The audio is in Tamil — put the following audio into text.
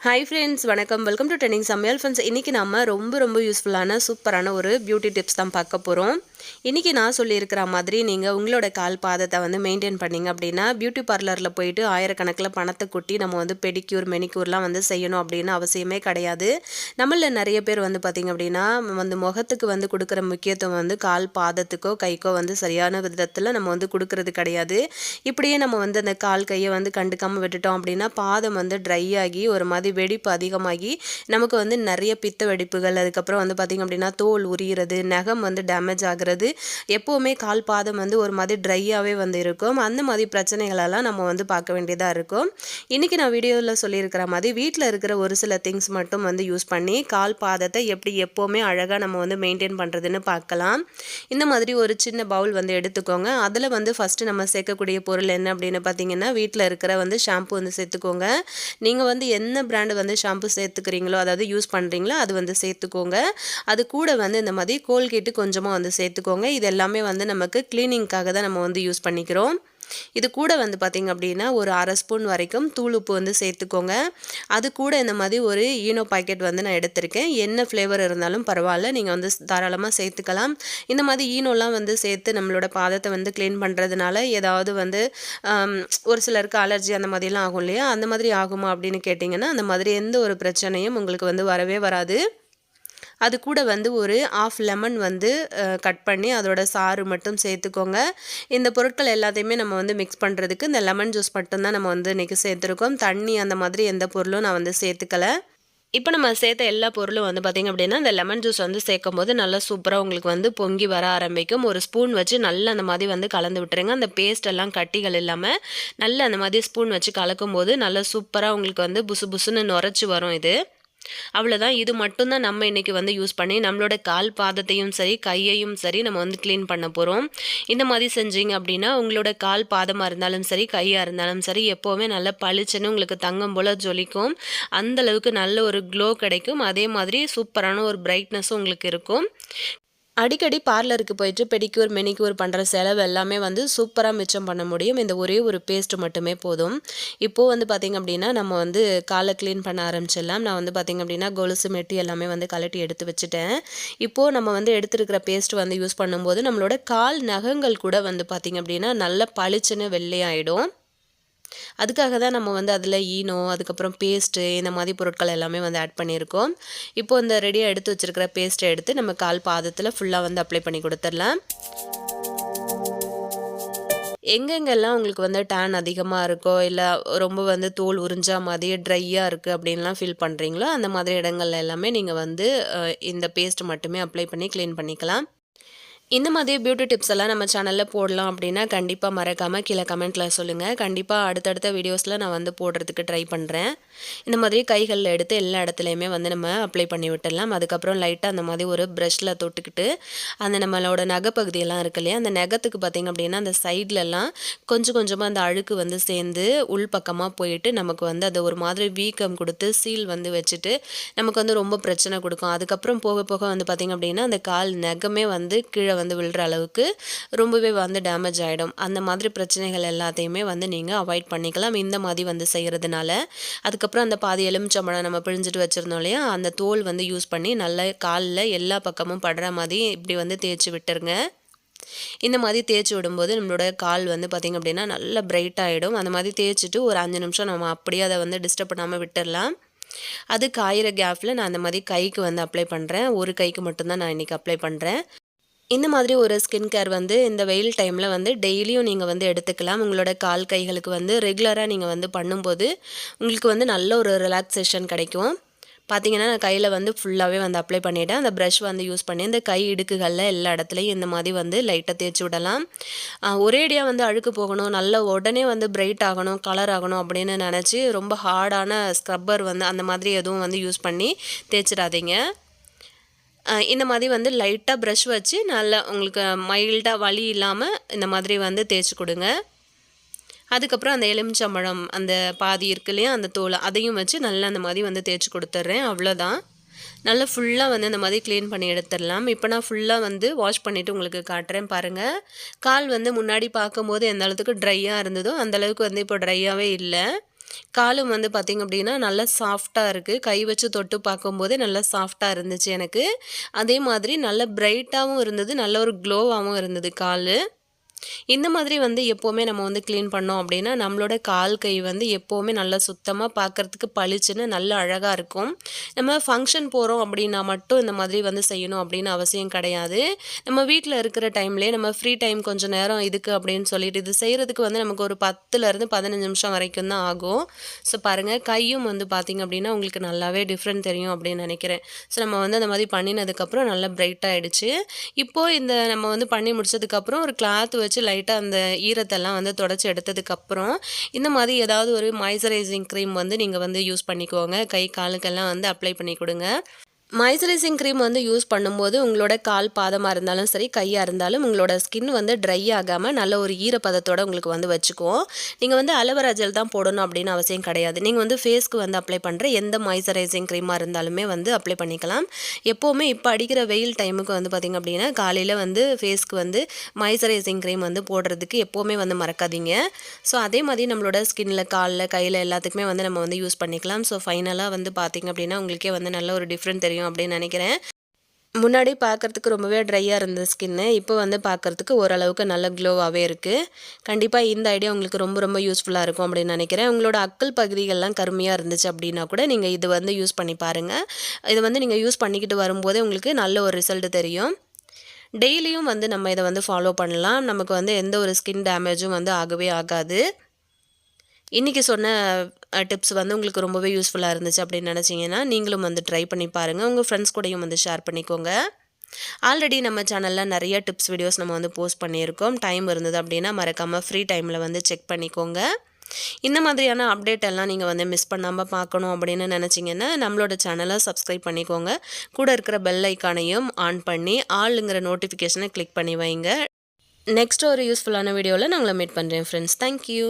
ஹாய் ஃப்ரெண்ட்ஸ் வணக்கம். வெல்கம் டு ட்ரெண்டிங் சமையல் ஃப்ரெண்ட்ஸ் இன்றைக்கி நம்ம ரொம்ப ரொம்ப யூஸ்ஃபுல்லான சூப்பரான ஒரு பியூட்டி டிப்ஸ் தான் பார்க்க போகிறோம் இன்றைக்கி நான் சொல்லியிருக்கிற மாதிரி நீங்கள் உங்களோட கால் பாதத்தை வந்து மெயின்டைன் பண்ணிங்க அப்படின்னா பியூட்டி பார்லரில் போயிட்டு ஆயிரக்கணக்கில் பணத்தை கொட்டி நம்ம வந்து பெடிக்யூர் மெனிக்யூர்லாம் வந்து செய்யணும் அப்படின்னு அவசியமே கிடையாது. நம்மளில் நிறைய பேர் வந்து பார்த்திங்க அப்படின்னா வந்து முகத்துக்கு வந்து கொடுக்குற முக்கியத்துவம் வந்து கால் பாதத்துக்கோ கைக்கோ வந்து சரியான விதத்தில் நம்ம வந்து கொடுக்கறது கிடையாது. இப்படியே நம்ம வந்து அந்த கால் கையை வந்து கண்டுக்காமல் விட்டுட்டோம் அப்படின்னா பாதம் வந்து ட்ரை ஆகி ஒரு மாதிரி வெடிப்பு அதிகமாகி நமக்கு வந்து நிறைய பித்த வெடிப்புகள் அதுக்கப்புறம் வந்து பார்த்திங்க அப்படின்னா தோல் உரியிறது நகம் வந்து டேமேஜ் ஆகிறது எப்போவுமே கால் பாதம் வந்து ஒரு மாதிரி ட்ரையாகவே வந்து இருக்கும். அந்த மாதிரி பிரச்சனைகளெல்லாம் நம்ம வந்து பார்க்க வேண்டியதாக இருக்கும். இன்றைக்கி நான் வீடியோவில் சொல்லியிருக்கிற மாதிரி வீட்டில் இருக்கிற ஒரு சில திங்ஸ் மட்டும் வந்து யூஸ் பண்ணி கால் பாதத்தை எப்படி எப்போவுமே அழகாக நம்ம வந்து மெயின்டைன் பண்ணுறதுன்னு பார்க்கலாம். இந்த மாதிரி ஒரு சின்ன பவுல் வந்து எடுத்துக்கோங்க. அதில் வந்து ஃபஸ்ட்டு நம்ம சேர்க்கக்கூடிய பொருள் என்ன அப்படின்னு பார்த்தீங்கன்னா வீட்டில் இருக்கிற வந்து ஷாம்பு வந்து சேர்த்துக்கோங்க. நீங்கள் வந்து என்ன பிராண்டு வந்து ஷாம்பு சேர்த்துக்கிறீங்களோ அதாவது யூஸ் பண்ணுறீங்களோ அது வந்து சேர்த்துக்கோங்க. அது கூட வந்து இந்த மாதிரி கோல்கேட்டு கொஞ்சமாக வந்து எடுத்துக்கோங்க. இது எல்லாமே வந்து நமக்கு க்ளீனிங்க்காக தான் நம்ம வந்து யூஸ் பண்ணிக்கிறோம். இது கூட வந்து பார்த்திங்க அப்படின்னா ஒரு அரை ஸ்பூன் வரைக்கும் தூள் உப்பு வந்து சேர்த்துக்கோங்க. அது கூட இந்த மாதிரி ஒரு ஈனோ பாக்கெட் வந்து நான் எடுத்திருக்கேன். என்ன ஃப்ளேவர் இருந்தாலும் பரவாயில்ல நீங்கள் வந்து தாராளமாக சேர்த்துக்கலாம். இந்த மாதிரி ஈனோலாம் வந்து சேர்த்து நம்மளோட பாதத்தை வந்து க்ளீன் பண்ணுறதுனால ஏதாவது வந்து ஒரு சிலருக்கு அலர்ஜி அந்த மாதிரிலாம் ஆகும் இல்லையா? அந்த மாதிரி ஆகுமா அப்படின்னு கேட்டிங்கன்னா அந்த மாதிரி எந்த ஒரு பிரச்சனையும் உங்களுக்கு வந்து வரவே வராது. அது கூட வந்து ஒரு ஆஃப் லெமன் வந்து கட் பண்ணி அதோட சாறு மட்டும் சேர்த்துக்கோங்க. இந்த பொருட்கள் எல்லாத்தையுமே நம்ம வந்து மிக்ஸ் பண்ணுறதுக்கு இந்த லெமன் ஜூஸ் மட்டும்தான் நம்ம வந்து இன்றைக்கி சேர்த்துருக்கோம். தண்ணி அந்த மாதிரி எந்த பொருளும் நான் வந்து சேர்த்துக்கலை. இப்போ நம்ம சேர்த்த எல்லா பொருளும் வந்து பார்த்திங்க அப்படின்னா இந்த லெமன் ஜூஸ் வந்து சேர்க்கும் போது நல்லா சூப்பராக உங்களுக்கு வந்து பொங்கி வர ஆரம்பிக்கும். ஒரு ஸ்பூன் வச்சு நல்லா அந்த மாதிரி வந்து கலந்து விட்டுருங்க. அந்த பேஸ்ட் எல்லாம் கட்டிகள் இல்லாமல் நல்லா அந்த மாதிரி ஸ்பூன் வச்சு கலக்கும் போது நல்லா சூப்பராக உங்களுக்கு வந்து புசு புசுன்னு நுரைச்சி வரும் இது. அவ்வளோதான் இது மட்டும்தான் நம்ம இன்றைக்கி வந்து யூஸ் பண்ணி நம்மளோட கால் பாதத்தையும் சரி கையையும் சரி நம்ம வந்து க்ளீன் பண்ண போகிறோம் இந்த மாதிரி செஞ்சீங்க அப்படின்னா உங்களோட கால் பாதமாக இருந்தாலும் சரி கையாக இருந்தாலும் சரி எப்போவுமே நல்ல பளிச்சுன்னு உங்களுக்கு தங்கம் போல் ஜொலிக்கும். அந்தளவுக்கு நல்ல ஒரு க்ளோ கிடைக்கும். அதே மாதிரி சூப்பரான ஒரு பிரைட்னஸும் உங்களுக்கு இருக்கும். அடிக்கடி பார்லருக்கு போயிட்டு பெடிக்யூர் மெனிக்யூர் பண்ணுற செலவு எல்லாமே வந்து சூப்பராக மிச்சம் பண்ண முடியும். இந்த ஒரே ஒரு பேஸ்ட் மட்டுமே போதும். இப்போது வந்து பார்த்திங்க அப்படின்னா நம்ம வந்து காலை க்ளீன் பண்ண ஆரம்பிச்சிடலாம். நான் வந்து பார்த்திங்க அப்படின்னா கொலுசு மெட்டி எல்லாமே வந்து கலட்டி எடுத்து வச்சுட்டேன். இப்போது நம்ம வந்து எடுத்துருக்கிற பேஸ்ட் வந்து யூஸ் பண்ணும்போது நம்மளோட கால் நகங்கள் கூட வந்து பார்த்திங்க அப்படின்னா நல்ல பளிச்சுன்னு வெள்ளையாயிடும். அதுக்காக தான் நம்ம வந்து அதில் ஈனோ அதுக்கப்புறம் பேஸ்ட்டு இந்த மாதிரி பொருட்கள் எல்லாமே வந்து ஆட் பண்ணியிருக்கோம். இப்போ இந்த ரெடியாக எடுத்து வச்சுருக்கிற பேஸ்ட்டை எடுத்து நம்ம கால் பாதத்தில் ஃபுல்லாக வந்து அப்ளை பண்ணி கொடுத்துடலாம். எங்கெங்கெல்லாம் உங்களுக்கு வந்து டேன் அதிகமாக இருக்கோ இல்லை ரொம்ப வந்து தோல் உறிஞ்சா மாதிரி ட்ரையாக இருக்குது அப்படின்லாம் ஃபீல் பண்ணுறீங்களோ அந்த மாதிரி இடங்கள்ல எல்லாமே நீங்கள் வந்து இந்த பேஸ்ட் மட்டுமே அப்ளை பண்ணி க்ளீன் பண்ணிக்கலாம். இந்த மாதிரி பியூட்டி டிப்ஸ் எல்லாம் நம்ம சேனலில் போடலாம் அப்படின்னா கண்டிப்பாக மறக்காமல் கீழே கமெண்ட்டில் சொல்லுங்கள் கண்டிப்பாக அடுத்தடுத்த வீடியோஸில் நான் வந்து போடுறதுக்கு ட்ரை பண்ணுறேன் இந்த மாதிரி கைகளில் எடுத்து எல்லா இடத்துலையுமே வந்து நம்ம அப்ளை பண்ணி விட்டுடலாம். அதுக்கப்புறம் லைட்டாக அந்த மாதிரி ஒரு ப்ரஷில் தொட்டுக்கிட்டு அந்த நம்மளோட நகைப்பகுதியெல்லாம் இருக்கு இல்லையா? அந்த நகத்துக்கு பார்த்திங்க அப்படின்னா அந்த சைட்லலாம் கொஞ்சம் கொஞ்சமாக அந்த அழுக்கு வந்து சேர்ந்து உள் பக்கமாக போயிட்டு நமக்கு வந்து அதை ஒரு மாதிரி வீக்கம் கொடுத்து சீல் வந்து வச்சுட்டு நமக்கு வந்து ரொம்ப பிரச்சனை கொடுக்கும். அதுக்கப்புறம் போக போக வந்து பார்த்திங்க அப்படின்னா அந்த கால் நகமே வந்து கீழே வந்து விழுற அளவுக்கு ரொம்பவே வந்து டேமேஜ் ஆகிடும் அந்த மாதிரி பிரச்சனைகள் எல்லாத்தையுமே வந்து நீங்கள் அவாய்ட் பண்ணிக்கலாம். இந்த மாதிரி வந்து செய்கிறதுனால அதுக்கப்புறம் அந்த பாதி எலுமிச்சம்பழம் நம்ம பிழிஞ்சிட்டு வச்சுருந்தோம் இல்லையா? அந்த தோல் வந்து யூஸ் பண்ணி நல்ல காலில் எல்லா பக்கமும் படுற மாதிரி இப்படி வந்து தேய்ச்சி விட்டுருங்க. இந்த மாதிரி தேய்ச்சி விடும்போது நம்மளோட கால் வந்து பார்த்திங்க அப்படின்னா நல்லா பிரைட் ஆகிடும் அந்த மாதிரி தேய்ச்சிட்டு ஒரு அஞ்சு நிமிஷம் நம்ம அப்படியே அதை வந்து டிஸ்டர்ப் பண்ணாமல் விட்டுடலாம் அது காயிற கேப்பில் நான் அந்த மாதிரி கைக்கு வந்து அப்ளை பண்ணுறேன் ஒரு கைக்கு மட்டும்தான் நான் இன்றைக்கி அப்ளை பண்ணுறேன் இந்த மாதிரி ஒரு ஸ்கின் கேர் வந்து இந்த வெயில் டைமில் வந்து டெய்லியும் நீங்கள் வந்து எடுத்துக்கலாம். உங்களோட கால் கைகளுக்கு வந்து ரெகுலராக நீங்கள் வந்து பண்ணும்போது உங்களுக்கு வந்து நல்ல ஒரு ரிலாக்ஸேஷன் கிடைக்கும். பார்த்தீங்கன்னா நான் கையில் வந்து ஃபுல்லாகவே வந்து அப்ளை பண்ணிவிட்டேன் அந்த ப்ரஷ் வந்து யூஸ் பண்ணி இந்த கை இடுக்குகளில் எல்லா இடத்துலையும் இந்த மாதிரி வந்து லைட்டாக தேய்ச்சி விடலாம். ஒரேடியாக வந்து அழுக்கு போகணும் நல்ல உடனே வந்து பிரைட் ஆகணும் கலர் ஆகணும் அப்படின்னு நினச்சி ரொம்ப ஹார்டான ஸ்க்ரப்பர் வந்து அந்த மாதிரி எதுவும் வந்து யூஸ் பண்ணி தேய்ச்சிடாதீங்க. இந்த மாதிரி வந்து லைட்டாக ப்ரஷ் வச்சு நல்லா உங்களுக்கு மைல்டாக வலி இல்லாமல் இந்த மாதிரி வந்து தேய்ச்சி கொடுங்க. அதுக்கப்புறம் அந்த எலுமிச்சம்பழம் அந்த பாதி இருக்கு இல்லையா அந்த தோலை அதையும் வச்சு நல்லா அந்த மாதிரி வந்து தேய்ச்சி கொடுத்துட்றேன். அவ்வளோதான். நல்லா ஃபுல்லாக வந்து இந்த மாதிரி க்ளீன் பண்ணி எடுத்துடலாம். இப்போ நான் ஃபுல்லாக வந்து வாஷ் பண்ணிவிட்டு உங்களுக்கு காட்டுறேன் பாருங்கள் கால் வந்து முன்னாடி பார்க்கும்போது எந்த அளவுக்கு ட்ரையாக இருந்ததோ அந்தளவுக்கு வந்து இப்போ ட்ரையாகவே இல்லை. காலும் வந்து பார்த்திங்க அப்படின்னா நல்லா சாஃப்டாக இருக்குது கை வச்சு தொட்டு பார்க்கும்போதே நல்லா சாஃப்டாக இருந்துச்சு எனக்கு. அதே மாதிரி நல்ல பிரைட்டாகவும் இருந்தது. நல்ல ஒரு க்ளோவாகவும் இருந்தது கால். இந்த மாதிரி வந்து எப்போவுமே நம்ம வந்து க்ளீன் பண்ணோம் அப்படின்னா நம்மளோட கால் கை வந்து எப்போவுமே நல்லா சுத்தமாக பார்க்குறதுக்கு பளிச்சுன்னு நல்ல அழகாக இருக்கும். நம்ம ஃபங்க்ஷன் போகிறோம் அப்படின்னா மட்டும் இந்த மாதிரி வந்து செய்யணும் அப்படின்னு அவசியம் கிடையாது. நம்ம வீட்டில் இருக்கிற டைம்லேயே நம்ம ஃப்ரீ டைம் கொஞ்சம் நேரம் இதுக்கு அப்படின்னு சொல்லிட்டு இது செய்கிறதுக்கு வந்து நமக்கு ஒரு பத்துலேருந்து பதினஞ்சு நிமிஷம் வரைக்கும் தான் ஆகும். ஸோ பாருங்கள் கையும் வந்து பார்த்திங்க அப்படின்னா உங்களுக்கு நல்லாவே டிஃப்ரெண்ட் தெரியும் அப்படின்னு நினைக்கிறேன். ஸோ நம்ம வந்து அந்த மாதிரி பண்ணினதுக்கப்புறம் நல்லா பிரைட் ஆகிடுச்சு இப்போது இந்த நம்ம வந்து பண்ணி முடிச்சதுக்கப்புறம் ஒரு கிளாத் வச்சு லைட்டாக அந்த ஈரத்தெல்லாம் வந்து தொடச்சி எடுத்ததுக்கப்புறம் இந்த மாதிரி ஏதாவது ஒரு மாய்ஸ்சரைசிங் க்ரீம் வந்து நீங்கள் வந்து யூஸ் பண்ணிக்கோங்க. கை காலுக்கெல்லாம் வந்து அப்ளை பண்ணி கொடுங்க. மாய்ஸ்சரைசிங் க்ரீம் வந்து யூஸ் பண்ணும்போது உங்களோட கால் பாதமாக இருந்தாலும் சரி கையாக இருந்தாலும் உங்களோட ஸ்கின் வந்து ட்ரை ஆகாமல் நல்ல ஒரு ஈரப்பதத்தோடு உங்களுக்கு வந்து வச்சுக்குவோம். நீங்கள் வந்து அலவரா ஜெல் தான் போடணும் அப்படின்னு அவசியம் கிடையாது. நீங்கள் வந்து ஃபேஸ்க்கு வந்து அப்ளை பண்ணுற எந்த மாய்ஸ்சரைசிங் க்ரீமாக இருந்தாலுமே வந்து அப்ளை பண்ணிக்கலாம். எப்போவுமே இப்போ அடிக்கிற வெயில் டைமுக்கு வந்து பார்த்திங்க அப்படின்னா காலையில் வந்து ஃபேஸ்க்கு வந்து மாய்ஸ்சரைசிங் க்ரீம் வந்து போடுறதுக்கு எப்போவுமே வந்து மறக்காதீங்க. ஸோ அதே மாதிரி நம்மளோட ஸ்கின்னில் காலில் கையில் எல்லாத்துக்குமே வந்து நம்ம வந்து யூஸ் பண்ணிக்கலாம். ஸோ ஃபைனலாக வந்து பார்த்திங்க அப்படின்னா உங்களுக்கே வந்து நல்ல ஒரு டிஃப்ரெண்ட் தெரியும். தெரியும் அப்படின்னு நினைக்கிறேன். முன்னாடி பார்க்குறதுக்கு ரொம்பவே ட்ரையாக இருந்த ஸ்கின்னு இப்போ வந்து பார்க்குறதுக்கு ஓரளவுக்கு நல்ல க்ளோவாகவே இருக்குது கண்டிப்பாக இந்த ஐடியா உங்களுக்கு ரொம்ப ரொம்ப யூஸ்ஃபுல்லாக இருக்கும் அப்படின்னு நினைக்கிறேன். உங்களோட அக்கல் பகுதிகள்லாம் கருமையாக இருந்துச்சு அப்படின்னா கூட நீங்கள் இது வந்து யூஸ் பண்ணி பாருங்கள் இது வந்து நீங்கள் யூஸ் பண்ணிக்கிட்டு வரும்போதே உங்களுக்கு நல்ல ஒரு ரிசல்ட் தெரியும். டெய்லியும் வந்து நம்ம இதை வந்து ஃபாலோ பண்ணலாம். நமக்கு வந்து எந்த ஒரு ஸ்கின் டேமேஜும் வந்து ஆகவே ஆகாது. இன்றைக்கி சொன்ன டிப்ஸ் வந்து உங்களுக்கு ரொம்பவே யூஸ்ஃபுல்லாக இருந்துச்சு அப்படின்னு நினச்சிங்கன்னா நீங்களும் வந்து ட்ரை பண்ணி பாருங்கள் உங்கள் ஃப்ரெண்ட்ஸ் கூடயும் வந்து ஷேர் பண்ணிக்கோங்க. ஆல்ரெடி நம்ம சேனலில் நிறைய டிப்ஸ் வீடியோஸ் நம்ம வந்து போஸ்ட் பண்ணியிருக்கோம். டைம் இருந்தது அப்படின்னா மறக்காமல் ஃப்ரீ டைமில் வந்து செக் பண்ணிக்கோங்க. இந்த மாதிரியான அப்டேட் எல்லாம் நீங்கள் வந்து மிஸ் பண்ணாமல் பார்க்கணும் அப்படின்னு நினச்சிங்கன்னா நம்மளோட சேனலை சப்ஸ்கிரைப் பண்ணிக்கோங்க. கூட இருக்கிற பெல் ஐக்கானையும் ஆன் பண்ணி ஆளுங்கிற நோட்டிஃபிகேஷனை கிளிக் பண்ணி வைங்க. நெக்ஸ்ட் ஒரு யூஸ்ஃபுல்லான வீடியோவில் நான் உங்களை மீட் பண்ணுறேன் ஃப்ரெண்ட்ஸ் தேங்க்யூ